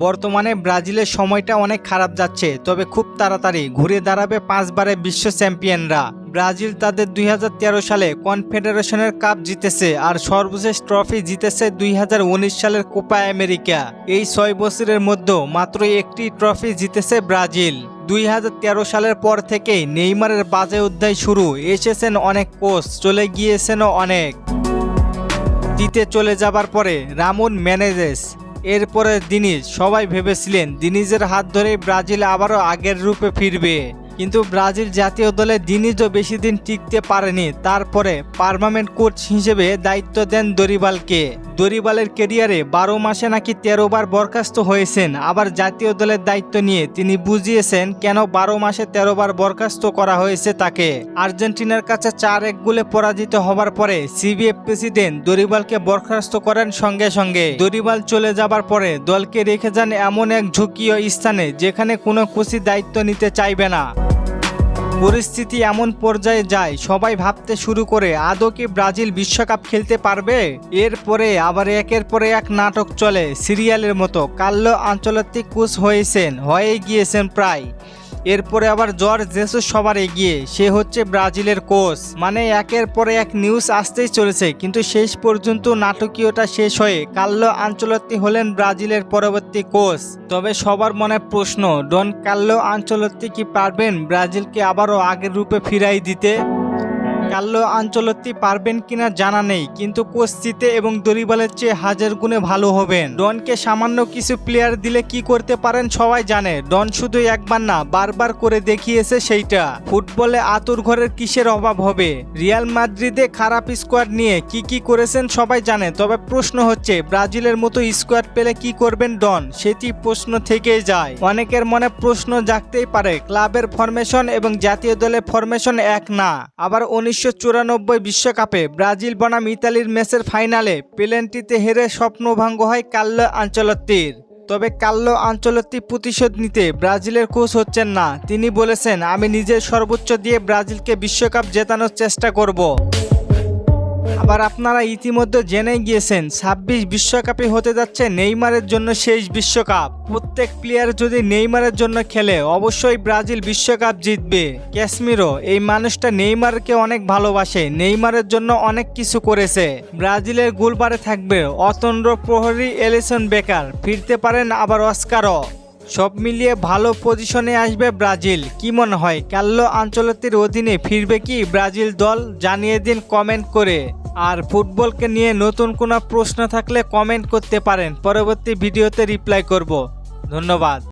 বর্তমানে ব্রাজিলের সময়টা অনেক খারাপ যাচ্ছে, তবে খুব তাড়াতাড়ি ঘুরে দাঁড়াবে পাঁচবারের বিশ্ব চ্যাম্পিয়নরা। ব্রাজিল তাদের দুই হাজার তেরো সালে কনফেডারেশনের কাপ জিতেছে আর সর্বশেষ ট্রফি জিতেছে দুই হাজার উনিশ সালের কোপা আমেরিকা। এই ছয় বছরের মধ্যে মাত্র একটি ট্রফি জিতেছে ব্রাজিল। দুই হাজার তেরো সালের পর থেকেই নেইমারের বাজে অধ্যায় শুরু, এসেছেন অনেক কোচ, চলে গিয়েছেনও অনেক। দিতে চলে যাবার পরে রামুন ম্যানেজেস এরপরে দিনিজ সবাই ভেবেছিলেন দিনিজের হাত ধরেই ব্রাজিল আবারও আগের রূপে ফিরবে। কিন্তু ব্রাজিল জাতীয় দলে দিনিজও বেশি দিন টিকতে পারেনি। তারপরে পার্মানেন্ট কোচ হিসেবে দায়িত্ব দেন দরিবালকে। দরিবালের কেরিয়ারে বারো মাসে নাকি তেরো বার বরখাস্ত হয়েছেন। আবার জাতীয় দলের দায়িত্ব নিয়ে তিনি বুঝিয়েছেন কেন বারো মাসে তেরো বার বরখাস্ত করা হয়েছে তাকে। আর্জেন্টিনার কাছে চার এক গোলে পরাজিত হবার পরে সিবিএফ প্রেসিডেন্ট দরিবালকে বরখাস্ত করেন সঙ্গে সঙ্গে। দরিবাল চলে যাবার পরে দলকে রেখে যান এমন এক ঝুঁকিও স্থানে, যেখানে কোনো খুশি দায়িত্ব নিতে চাইবে না। পরিস্থিতি এমন পর্যায়ে যায়, সবাই ভাবতে শুরু করে, আদৌ কি ব্রাজিল বিশ্বকাপ খেলতে পারবে? এরপরে আবার একের পরে এক নাটক চলে সিরিয়ালের মতো। কাল্লো আঞ্চলিক কুচ হয়েছেন হয়ে গিয়েছেন প্রায়। এরপরে আবার জর্জ জেসুস সবার এগিয়ে, সে হচ্ছে ব্রাজিলের কোচ। মানে একের পরে এক নিউজ আসতেই চলেছে, কিন্তু শেষ পর্যন্ত নাটকীয়টা শেষ হয়ে কাল্লো আঞ্চলত্তি হলেন ব্রাজিলের পরবর্তী কোচ। তবে সবার মনে প্রশ্ন, ডন কাল্লো আঞ্চলত্তি কি পারবেন ব্রাজিলকে আবারও আগের রূপে ফিরাই দিতে? কাল্লো আঞ্চলত্তি পারবেন কিনা জানা নেই, কিন্তু কোস্তিতে এবং দরিবালের চেয়ে হাজার গুণে ভালো হবেন। ডনকে সামান্য কিছু প্লেয়ার দিলে কি করতে পারেন সবাই জানে। ডন শুধু একবার না, বারবার করে দেখিয়েছে সেইটা। ফুটবলে আতুর ঘরের কিসের অভাব হবে? রিয়াল মাদ্রিদে খারাপ স্কোয়াড নিয়ে কি কি করেছেন সবাই জানে, তবে প্রশ্ন হচ্ছে, ব্রাজিলের মতো স্কোয়াড পেলে কি করবেন ডন? সেটি প্রশ্ন থেকেই যায়। অনেকের মনে প্রশ্ন জাগতেই পারে, ক্লাবের ফরমেশন এবং জাতীয় দলের ফরমেশন এক না। আবার উনিশশো বিশ্বকাপে ব্রাজিল বনাম ইতালির ম্যাচের ফাইনালে পেলেন্টিতে হেরে স্বপ্নভঙ্গ হয় কাল্লো আঞ্চলত্তির। তবে কাল্লো আঞ্চলত্তি প্রতিশোধ নিতে ব্রাজিলের কোচ হচ্ছেন না। তিনি বলেছেন, আমি নিজের সর্বোচ্চ দিয়ে ব্রাজিলকে বিশ্বকাপ জেতানোর চেষ্টা করব। আবার আপনারা ইতিমধ্যে জেনে গিয়েছেন, ছাব্বিশ বিশ্বকাপে হতে যাচ্ছে নেইমারের জন্য শেষ বিশ্বকাপ। প্রত্যেক প্লেয়ার যদি নেইমারের জন্য খেলে, অবশ্যই ব্রাজিল বিশ্বকাপ জিতবে। ক্যাসমিরো, এই মানুষটা নেইমারকে অনেক ভালোবাসে, নেইমারের জন্য অনেক কিছু করেছে। ব্রাজিলের গোলবারে থাকবে অতন্দ্র প্রহরী, এলিসন বেকার। ফিরতে পারেন আবার অস্কারও। সব মিলিয়ে ভালো পজিশনে আসবে ব্রাজিল। কি মনে হয় কাল্লো আঞ্চলতির অধীনে ফিরবে কি ব্রাজিল দল? জানিয়ে দিন কমেন্ট করে। আর ফুটবলকে নিয়ে নতুন কোনো প্রশ্ন থাকলে কমেন্ট করতে পারেন। পরবর্তী ভিডিওতে রিপ্লাই করব। ধন্যবাদ।